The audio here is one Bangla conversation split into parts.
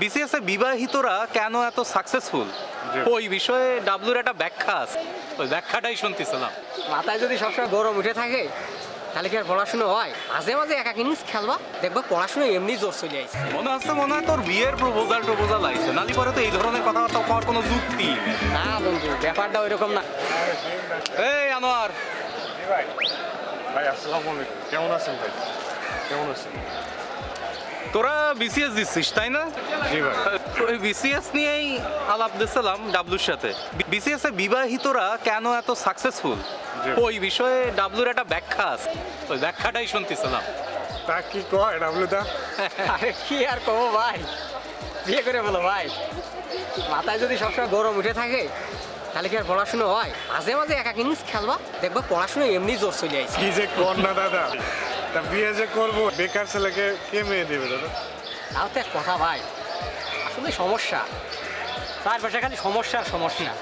বিসিএস এ বিবাহিতরা কেন এত সাকসেসফুল ওই বিষয়ে ডাব্লুর একটা ব্যাখ্যা আছে। ওই ব্যাখ্যাটাই শুনতেছিলাম। মাথায় যদি সবসময় গরম উঠে থাকে তাহলে কি আর পড়াশোনা হয়? মাঝে মাঝে একা জিনিস খেলবা দেখবা পড়াশোনা এমনি জোর চলে আইছে। মনে হচ্ছে মনে হয় তোর বিয়ের প্রপোজাল টোপোজাল আইছে। নালি পরে তো এই ধরনের কথাবার্তা করার কোনো যুক্তি না বন্ধু ব্যাপারটা ওইরকম না। এই আনোয়ার। ভাই ভাই আসসালামু আলাইকুম। কেমন আছেন ভাই? কেমন আছেন? তোরা বিসিএস দিচ্ছিস তাই না? জি ভাই। ওই বিসিএস নিয়েই আলাপ দিচ্ছিলাম ডাব্লুর সাথে। বিসিএস এ বিবাহিতরা কেন এত সাকসেসফুল ওই বিষয়ে ডাব্লুর একটা ব্যাখ্যা আছে। ওই ব্যাখ্যাটাই শুনতেছিলাম। তা কি কয় ডাবলুদা আরে কি আর কবো ভাই? বিয়ে করে বলো ভাই। মাথায় যদি সবসময় গরম উঠে থাকে তাহলে কি আর পড়াশুনো হয়? মাঝে মাঝে একা জিনিস খেলবা? দেখবা পড়াশুনো এমনি জোর চলে আইছে। কি যে কর না দাদা। তা বিয়ে যে করব বেকার ছেলেকে কে মেয়ে দেবে দাদা? তাও তো এক কথা ভাই আসলে সমস্যা। চারপাশে খালি সমস্যা আর সমস্যা।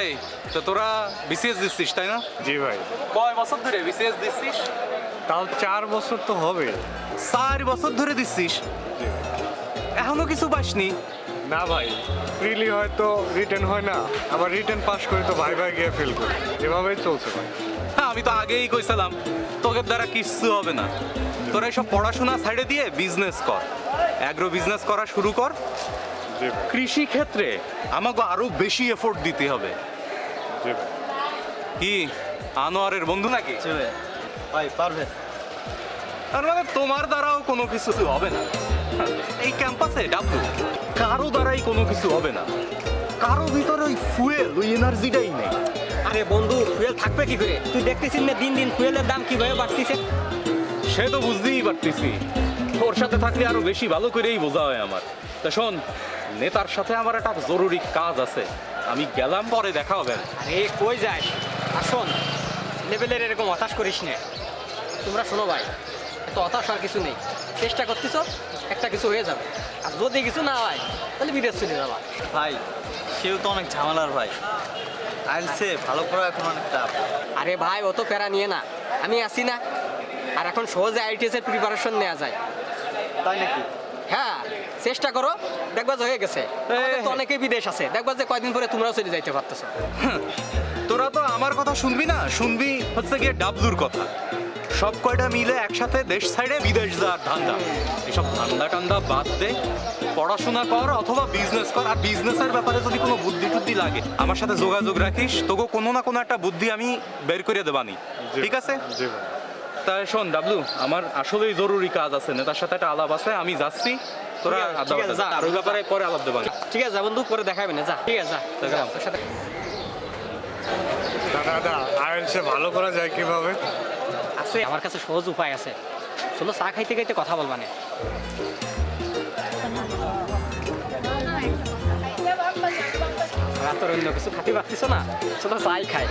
এই তো তোরা বিসিএস দিচ্ছিস তাই না? জি ভাই। কয় বছর ধরে বিসিএস দিচ্ছিস? তাও চার বছর তো হবে। চার বছর ধরে দিচ্ছিস। এখনও কিছু পাসনি? না ভাই ফ্রিলি হয়তো রিটার্ন হয় না আবার রিটার্ন পাস করে তো ভাই ভাই গিয়ে ফেল করি। এভাবেই চলছে ভাই। হ্যাঁ আমি তো আগেই কইছিলাম তোকে দ্বারা কিচ্ছু হবে না। তোরা এইসব পড়াশোনা সাইডে দিয়ে বিজনেস কর। অ্যাগ্রো বিজনেস করা শুরু কর। কৃষি ক্ষেত্রে আমাকে আরও বেশি এফোর্ট দিতে হবে। কি আনোয়ারের বন্ধু নাকি? ভাই পারবে। তার মানে তোমার দ্বারাও কোনো কিছু হবে না। এই ক্যাম্পাসে ডাব্লু। কারও দ্বারাই কোনো কিছু হবে না। কারও ভিতরে ওই ফুয়েল ওই এনার্জিটাই নেই। আরে বন্ধু ফুয়েল থাকবে কি করে? তুই দেখতেছিস না দিন দিন ফুয়েলের দাম কীভাবে বাড়তিছে? সে তো বুঝতেই পারতেছি। ওর সাথে থাকলে আরও বেশি ভালো করেই বোঝা হয় আমার। তা শোন নেতার সাথে আমার একটা জরুরি কাজ আছে। আমি গেলাম পরে দেখা হবে। আরে কই যাস? আসুন লেভেলের এরকম হতাশ করিস না। তোমরা শোনো ভাই এত হতাশ আর কিছু নেই। চেষ্টা করতেছ একটা কিছু হয়ে যাবে। আর যদি কিছু না হয় তাহলে বিদেশ চলে যাবা। ভাই সেও তো অনেক ঝামেলার ভাই। আইলসে ভালো করা এখন অনেক টাফ আরে ভাই অত প্যারা নিয়ে না। আমি আসি না। আর এখন সহজে আইটিএস এর প্রিপারেশন নেওয়া যায়। তাই নাকি? হ্যাঁ চেষ্টা করো। দেখবা যে হয়ে গেছে। তো অনেকেই বিদেশ আছে। দেখবা যে কয়দিন পরে তোমরাও চলে যাইতে পারতেছো। তোরা তো আমার কথা শুনবি না? শুনবি হচ্ছে গিয়ে ডাবলুর কথা। সব কয়টা মিলে একসাথে দেশ সাইডে বিদেশ যাওয়ার ধান্দা। এসব ধান্দা টান্দা বাদ দে। পড়াশোনা কর অথবা বিজনেস কর। আর বিজনেসের ব্যাপারে যদি কোনো বুদ্ধি টুদ্ধি লাগে আমার সাথে যোগাযোগ রাখিস। তোকে কোনো না কোনো একটা বুদ্ধি আমি বের করে দেবানি ঠিক আছে? তাই শোন ডাবলু আমার আসলেই জরুরি কাজ আছে। নেতার সাথে একটা আলাপ আছে আমি যাচ্ছি। তোরা। আর ওই ব্যাপারে পরে আলাপ দেবানি ঠিক আছে বন্ধু পরে দেখাবে না যা। ঠিক আছে যা তা গেলাম। তোর সাথে তা দাদা আইএলসে ভালো করা যায় কীভাবে? আছে আমার কাছে সহজ উপায় আছে। চলো চা খাইতে খাইতে কথা বলবা না। রাতের অন্য কিছু খাতে পারতিস না? চলো চাই খাই।